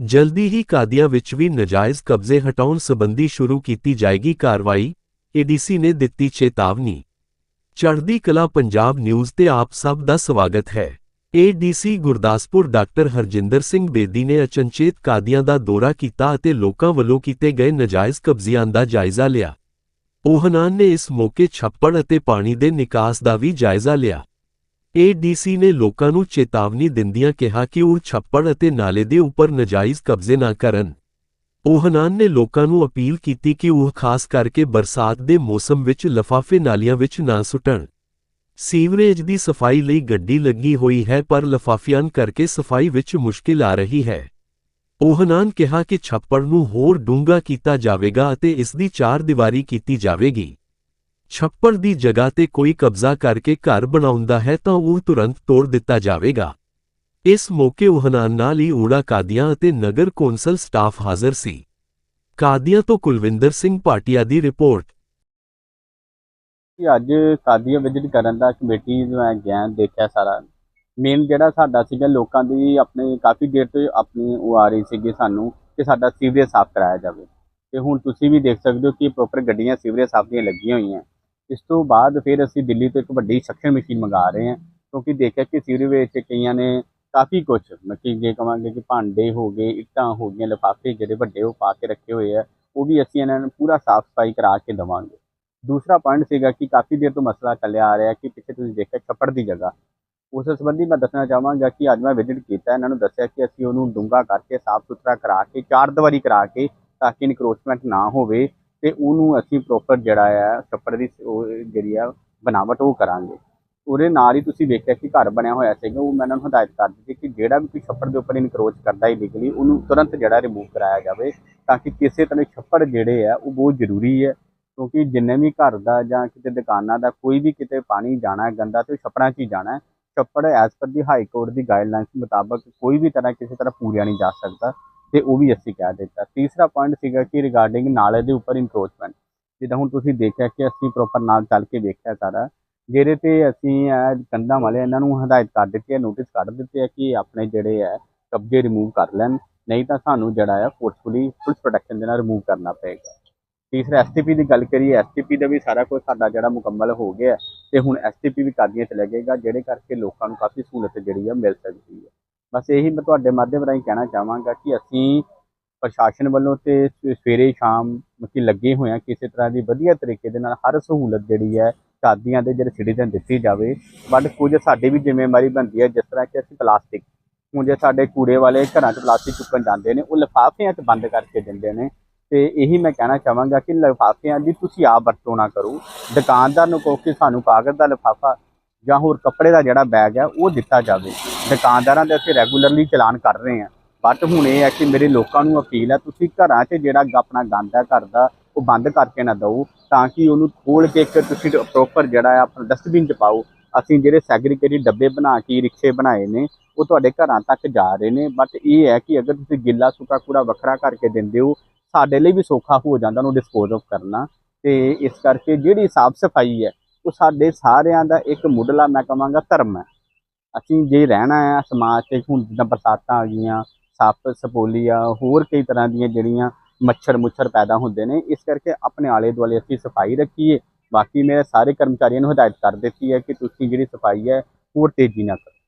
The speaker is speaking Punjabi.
ਜਲਦੀ ਹੀ ਕਾਦੀਆਂ ਵਿੱਚ ਵੀ ਨਜਾਇਜ਼ ਕਬਜ਼ੇ ਹਟਾਉਣ ਸੰਬੰਧੀ ਸ਼ੁਰੂ ਕੀਤੀ ਜਾਏਗੀ ਕਾਰਵਾਈ ਏਡੀਸੀ ਨੇ ਦਿੱਤੀ ਚੇਤਾਵਨੀ। ਚੜ੍ਹਦੀ ਕਲਾ ਪੰਜਾਬ ਨਿਊਜ਼ ਤੇ ਆਪ ਸਭ ਦਾ ਸਵਾਗਤ ਹੈ। ਏਡੀਸੀ ਗੁਰਦਾਸਪੁਰ ਡਾਕਟਰ ਹਰਜਿੰਦਰ ਸਿੰਘ ਬੇਦੀ ਨੇ ਅਚਨਚੇਤ ਕਾਦੀਆਂ ਦਾ ਦੌਰਾ ਕੀਤਾ ਅਤੇ ਲੋਕਾਂ ਵੱਲੋਂ ਕੀਤੇ ਗਏ ਨਜਾਇਜ਼ ਕਬਜ਼ਿਆਂ ਦਾ ਜਾਇਜ਼ਾ ਲਿਆ। ਉਹਨਾਂ ਨੇ ਇਸ ਮੌਕੇ ਛੱਪੜ ਅਤੇ ਪਾਣੀ ਦੇ ਨਿਕਾਸ ਦਾ ਵੀ ਜਾਇਜ਼ਾ ਲਿਆ। ਏਡੀਸੀ ਨੇ ਲੋਕਾਂ ਨੂੰ ਚੇਤਾਵਨੀ ਦਿੰਦਿਆਂ ਕਿਹਾ ਕਿ ਉਹ ਛੱਪੜ ਅਤੇ ਨਾਲੇ ਦੇ ਉੱਪਰ ਨਜਾਇਜ਼ ਕਬਜ਼ੇ ਨਾ ਕਰਨ। ਉਹਨਾਂ ਨੇ ਲੋਕਾਂ ਨੂੰ ਅਪੀਲ ਕੀਤੀ ਕਿ ਉਹ ਖਾਸ ਕਰਕੇ ਬਰਸਾਤ ਦੇ ਮੌਸਮ ਵਿੱਚ ਲਫਾਫੇ ਨਾਲੀਆਂ ਵਿੱਚ ਨਾ ਸੁੱਟਣ। ਸੀਵਰੇਜ ਦੀ ਸਫ਼ਾਈ ਲਈ ਗੱਡੀ ਲੱਗੀ ਹੋਈ ਹੈ ਪਰ ਲਫਾਫਿਆਂ ਕਰਕੇ ਸਫ਼ਾਈ ਵਿੱਚ ਮੁਸ਼ਕਿਲ ਆ ਰਹੀ ਹੈ। ਉਹਨਾਂ ਕਿਹਾ ਕਿ ਛੱਪੜ ਨੂੰ ਹੋਰ ਡੂੰਘਾ ਕੀਤਾ ਜਾਵੇਗਾ ਅਤੇ ਇਸ ਦੀ ਚਾਰ ਦੀਵਾਰੀ ਕੀਤੀ ਜਾਵੇਗੀ। ਛੱਪੜ ਦੀ ਜਗ੍ਹਾ ਤੇ ਕੋਈ ਕਬਜ਼ਾ ਕਰਕੇ ਘਰ ਬਣਾਉਂਦਾ ਹੈ ਤਾਂ ਉਹ ਤੁਰੰਤ ਤੋੜ ਦਿੱਤਾ ਜਾਵੇਗਾ। ਇਸ ਮੌਕੇ ਉਹਨਾਂ ਨਾਲ ਹੀ ਊੜਾ ਕਾਦੀਆਂ ਅਤੇ ਨਗਰ ਕੌਂਸਲ ਸਟਾਫ ਹਾਜ਼ਰ ਸੀ। ਕਾਦੀਆਂ ਤੋਂ ਕੁਲਵਿੰਦਰ ਸਿੰਘ ਭਾਟੀਆ ਦੀ ਰਿਪੋਰਟ। ਕਿ ਅੱਜ ਕਾਦੀਆਂ ਵਿਜ਼ਿਟ ਕਰਨ ਦਾ ਕਮੇਟੀ ਨੂੰ ਮੈਂ ਗਿਆ, ਦੇਖਿਆ ਸਾਰਾ। ਮੇਨ ਜਿਹੜਾ ਸਾਡਾ ਸੀਗਾ, ਲੋਕਾਂ ਦੀ ਆਪਣੇ ਕਾਫੀ ਦੇਰ ਤੋਂ ਆਪਣੀ ਉਹ ਆ ਰਹੀ ਸੀਗੀ ਸਾਨੂੰ ਕਿ ਸਾਡਾ ਸੀਵਰੇਜ ਸਾਫ਼ ਕਰਾਇਆ ਜਾਵੇ। ਤੇ ਹੁਣ ਤੁਸੀਂ ਵੀ ਦੇਖ ਸਕਦੇ ਹੋ ਕਿ ਪ੍ਰੋਪਰ ਗੱਡੀਆਂ ਸੀਵਰੇਜ ਸਾਫ਼ ਦੀਆਂ ਲੱਗੀਆਂ ਹੋਈਆਂ। ਇਸ ਤੋਂ ਬਾਅਦ ਫਿਰ ਅਸੀਂ ਦਿੱਲੀ ਤੋਂ ਇੱਕ ਵੱਡੀ ਸਖਸ਼ਣ ਮਸ਼ੀਨ ਮੰਗਾ ਰਹੇ ਹਾਂ, ਕਿਉਂਕਿ ਦੇਖਿਆ ਕਿ ਸੀਵਰੇਜ ਵਿੱਚ ਕਈਆਂ ਨੇ ਕਾਫੀ ਕੁਝ ਕਿ ਜੇ ਕਵਾਂਗੇ ਕਿ ਭਾਂਡੇ ਹੋ ਗਏ, ਇੱਟਾਂ ਹੋ ਗਈਆਂ, ਲਿਫਾਫੇ ਜਿਹੜੇ ਵੱਡੇ ਉਹ ਪਾ ਕੇ ਰੱਖੇ ਹੋਏ ਆ, ਉਹ ਵੀ ਅਸੀਂ ਇਹਨਾਂ ਨੂੰ ਪੂਰਾ ਸਾਫ਼ ਸਫ਼ਾਈ ਕਰਾ ਕੇ ਦੇਵਾਂਗੇ। ਦੂਸਰਾ ਪੁਆਇੰਟ ਸੀਗਾ ਕਿ ਕਾਫੀ ਦੇਰ ਤੋਂ ਮਸਲਾ ਚੱਲਿਆ ਆ ਰਿਹਾ ਕਿ ਪਿੱਛੇ ਤੁਸੀਂ ਦੇਖਿਆ ਛੱਪੜ ਦੀ ਜਗ੍ਹਾ। ਉਸ ਸੰਬੰਧੀ ਮੈਂ ਦੱਸਣਾ ਚਾਹਾਂਗਾ ਕਿ ਅੱਜ ਮੈਂ ਵਿਜ਼ਿਟ ਕੀਤਾ, ਇਹਨਾਂ ਨੂੰ ਦੱਸਿਆ ਕਿ ਅਸੀਂ ਉਹਨੂੰ ਡੂੰਘਾ ਕਰਕੇ ਸਾਫ਼ ਸੁਥਰਾ ਕਰਾ ਕੇ, ਚਾਰ ਦੀਵਾਰੀ ਕਰਾ ਕੇ, ਤਾਂ ਕਿ ਇਨਕਰੋਚਮੈਂਟ ਨਾ ਹੋਵੇ। ਤੇ ਉਹਨੂੰ ਅਸੀਂ ਪ੍ਰੋਪਰ ਜਿਹੜਾ ਆ, ਛੱਪੜ ਦੀ ਉਹ ਜਿਹੜੀ ਆ, ਬਣਾਵਟ ਉਹ ਕਰਾਂਗੇ। ਉਹਦੇ ਨਾਲ ਹੀ ਤੁਸੀਂ ਵੇਖਿਆ ਕਿ ਘਰ ਬਣਿਆ ਹੋਇਆ ਸੀਗਾ, ਉਹ ਮੈਂ ਉਹਨਾਂ ਨੂੰ ਹਦਾਇਤ ਕਰ ਦਿੱਤੀ ਕਿ ਜਿਹੜਾ ਵੀ ਕੋਈ ਛੱਪੜ ਦੇ ਉੱਪਰ ਇਨਕਰੋਚ ਕਰਦਾ ਲੀਗਲੀ ਉਹਨੂੰ ਤੁਰੰਤ ਜਿਹੜਾ ਰਿਮੂਵ ਕਰਾਇਆ ਜਾਵੇ ਤਾਂ ਕਿ ਕਿਸੇ ਤਰ੍ਹਾਂ ਛੱਪੜ ਜਿਹੜੇ ਆ, ਉਹ ਬਹੁਤ ਜ਼ਰੂਰੀ ਹੈ ਕਿਉਂਕਿ ਜਿੰਨੇ ਵੀ ਘਰ ਦਾ ਜਾਂ ਕਿਤੇ ਦੁਕਾਨਾਂ ਦਾ ਕੋਈ ਵੀ ਕਿਤੇ ਪਾਣੀ ਜਾਣਾ ਗੰਦਾ, ਤੇ ਉਹ ਛੱਪੜਾਂ 'ਚ ਹੀ ਜਾਣਾ ਛੱਪੜ ਐਜ਼ ਪਰ ਦੀ ਹਾਈ ਕੋਰਟ ਦੀ ਗਾਈਡਲਾਈਨਸ ਮੁਤਾਬਕ ਕੋਈ ਵੀ ਤਰ੍ਹਾਂ ਕਿਸੇ ਤਰ੍ਹਾਂ ਪੂਰਿਆ ਨਹੀਂ ਜਾ ਸਕਦਾ। ਤੇ ਉਹ ਵੀ ਅਸੀਂ ਕਹਿ ਦਿੱਤਾ। ਤੀਸਰਾ ਪੁਆਇੰਟ ਸੀਗਾ ਕਿ ਰਿਗਾਰਡਿੰਗ ਨਾਲੇ ਦੇ ਉੱਪਰ ਇੰਕਰੋਚਮੈਂਟ ਜਿੱਦਾਂ ਹੁਣ ਤੁਸੀਂ ਦੇਖਿਆ ਕਿ ਅਸੀਂ ਪ੍ਰੋਪਰ ਨਾਲ ਚੱਲ ਕੇ ਵੇਖਿਆ ਸਾਰਾ, ਜਿਹਦੇ ਤੇ ਅਸੀਂ ਇਹ ਕੰਧਾਂ ਵਾਲੇ ਇਹਨਾਂ ਨੂੰ ਹਦਾਇਤ ਕਰ ਦਿੱਤੀ ਹੈ ਨੋਟਿਸ ਕੱਢ ਦਿੱਤੇ ਹੈ ਕਿ ਆਪਣੇ ਜਿਹੜੇ ਹੈ ਕਬਜ਼ੇ ਰਿਮੂਵ ਕਰ ਲੈਣ। ਨਹੀਂ ਤਾਂ ਸਾਨੂੰ ਜਿਹੜਾ ਆ ਫੋਰਸਫੁਲੀ ਪੁਲਿਸ ਪ੍ਰੋਟੈਕਸ਼ਨ ਦੇ ਨਾਲ ਰਿਮੂਵ ਕਰਨਾ ਪਏਗਾ। ਤੀਸਰਾ ਐਸਟੀਪੀ ਦੀ ਗੱਲ ਕਰੀਏ ਐਸਟੀਪੀ ਦਾ ਵੀ ਸਾਰਾ ਕੁਝ ਸਾਡਾ ਜਿਹੜਾ ਮੁਕੰਮਲ ਹੋ ਗਿਆ ਹੈ ਤੇ ਹੁਣ ਐਸਟੀਪੀ ਵੀ ਕਾਦੀਆਂ ਚ ਲੱਗੇਗਾ ਜਿਹੜੇ ਕਰਕੇ ਲੋਕਾਂ ਨੂੰ ਕਾਫੀ ਸਹੂਲਤ ਜਿਹੜੀ ਆ ਮਿਲ ਸਕਦੀ ਹੈ। ਬਸ ਇਹੀ ਮੈਂ ਤੁਹਾਡੇ ਮਾਧਿਅਮ ਰਾਹੀਂ ਕਹਿਣਾ ਚਾਹਾਂਗਾ ਕਿ ਅਸੀਂ ਪ੍ਰਸ਼ਾਸਨ ਵੱਲੋਂ ਤੇ ਸ- ਸਵੇਰੇ ਸ਼ਾਮ ਮੱਕੀ ਲੱਗੇ ਹੋਏ ਆ ਕਿਸੇ ਤਰ੍ਹਾਂ ਦੀ ਵਧੀਆ ਤਰੀਕੇ ਦੇ ਨਾਲ ਹਰ ਸਹੂਲਤ ਜਿਹੜੀ ਹੈ ਸ਼ਾਦੀਆਂ ਦੇ ਜਿਹੜੇ ਸਿਟੀਜ਼ਨ ਦਿੱਤੀ ਜਾਵੇ। ਬਟ ਕੁਝ ਸਾਡੀ ਵੀ ਜ਼ਿੰਮੇਵਾਰੀ ਬਣਦੀ ਹੈ ਜਿਸ ਤਰ੍ਹਾਂ ਕਿ ਅਸੀਂ ਪਲਾਸਟਿਕ, ਹੁਣ ਜੇ ਸਾਡੇ ਕੂੜੇ ਵਾਲੇ ਘਰਾਂ 'ਚ ਪਲਾਸਟਿਕ ਚੁੱਕਣ ਜਾਂਦੇ ਨੇ, ਉਹ ਲਿਫਾਫਿਆਂ 'ਚ ਬੰਦ ਕਰਕੇ ਦਿੰਦੇ ਨੇ। ਤੇ ਇਹੀ ਮੈਂ ਕਹਿਣਾ ਚਾਹਾਂਗਾ ਕਿ ਲਿਫਾਫਿਆਂ ਦੀ ਤੁਸੀਂ ਆਪ ਵਰਤੋਂ ਨਾ ਕਰੋ। ਦੁਕਾਨਦਾਰ ਨੂੰ ਕਹੋ ਕਿ ਸਾਨੂੰ ਕਾਗਜ਼ ਦਾ ਲਿਫਾਫਾ ਜਾਂ ਹੋਰ ਕੱਪੜੇ ਦਾ ਜਿਹੜਾ ਬੈਗ ਹੈ, ਉਹ ਦਿੱਤਾ ਜਾਵੇ। ਦੁਕਾਨਦਾਰਾਂ ਦੇ ਅਸੀਂ ਰੈਗੂਲਰਲੀ ਚਲਾਨ ਕਰ ਰਹੇ ਹਾਂ। ਬਟ ਹੁਣ ਇਹ ਹੈ ਕਿ ਮੇਰੇ ਲੋਕਾਂ ਨੂੰ ਅਪੀਲ ਹੈ, ਤੁਸੀਂ ਘਰਾਂ 'ਚ ਜਿਹੜਾ ਆਪਣਾ ਗੰਦ ਹੈ, ਘਰ ਦਾ, ਉਹ ਬੰਦ ਕਰਕੇ ਨਾ ਦਿਓ, ਤਾਂ ਕਿ ਉਹਨੂੰ ਖੋਲ ਕੇ ਇੱਕ ਤੁਸੀਂ ਪ੍ਰੋਪਰ ਜਿਹੜਾ ਹੈ ਆਪਣਾ ਡਸਟਬਿਨ 'ਚ ਪਾਓ। ਅਸੀਂ ਜਿਹੜੇ ਸੈਗਰੀਗੇਟਡ ਡੱਬੇ ਬਣਾ ਕੇ ਰਿਕਸ਼ੇ ਬਣਾਏ ਨੇ, ਉਹ ਤੁਹਾਡੇ ਘਰਾਂ ਤੱਕ ਜਾ ਰਹੇ ਨੇ। ਬਟ ਇਹ ਹੈ ਕਿ ਅਗਰ ਤੁਸੀਂ ਗਿੱਲਾ ਸੁੱਕਾ ਕੂੜਾ ਵੱਖਰਾ ਕਰਕੇ ਦਿੰਦੇ ਹੋ, ਸਾਡੇ ਲਈ ਵੀ ਸੌਖਾ ਹੋ ਜਾਂਦਾ ਉਹਨੂੰ ਡਿਸਪੋਜ਼ ਆਫ ਕਰਨਾ। ਤੇ ਇਸ ਕਰਕੇ ਜਿਹੜੀ ਸਾਫ਼ ਸਫ਼ਾਈ ਹੈ ਉਹ ਸਾਡੇ ਸਾਰਿਆਂ ਦਾ ਇੱਕ ਮੁੱਢਲਾ ਮੈਂ ਕਹਾਂਗਾ ਧਰਮ ਹੈ। ਅਸੀਂ ਜੇ ਰਹਿਣਾ ਹੈ ਸਮਾਜ 'ਚ ਹੁਣ ਜਿੱਦਾਂ ਬਰਸਾਤਾਂ ਆ ਗਈਆਂ, ਸੱਪ, ਸਪੋਲੀਆ, ਹੋਰ ਕਈ ਤਰ੍ਹਾਂ ਦੀਆਂ ਜਿਹੜੀਆਂ ਮੱਛਰ ਮੁੱਛਰ ਪੈਦਾ ਹੁੰਦੇ ਨੇ, ਇਸ ਕਰਕੇ ਆਪਣੇ ਆਲੇ ਦੁਆਲੇ ਅਸੀਂ ਸਫ਼ਾਈ ਰੱਖੀਏ। ਬਾਕੀ ਮੇਰੇ ਸਾਰੇ ਕਰਮਚਾਰੀਆਂ ਨੂੰ ਹਦਾਇਤ ਕਰ ਦਿੱਤੀ ਹੈ ਕਿ ਤੁਸੀਂ ਜਿਹੜੀ ਸਫ਼ਾਈ ਹੈ, ਹੋਰ ਤੇਜ਼ੀ ਨਾਲ ਕਰੋ।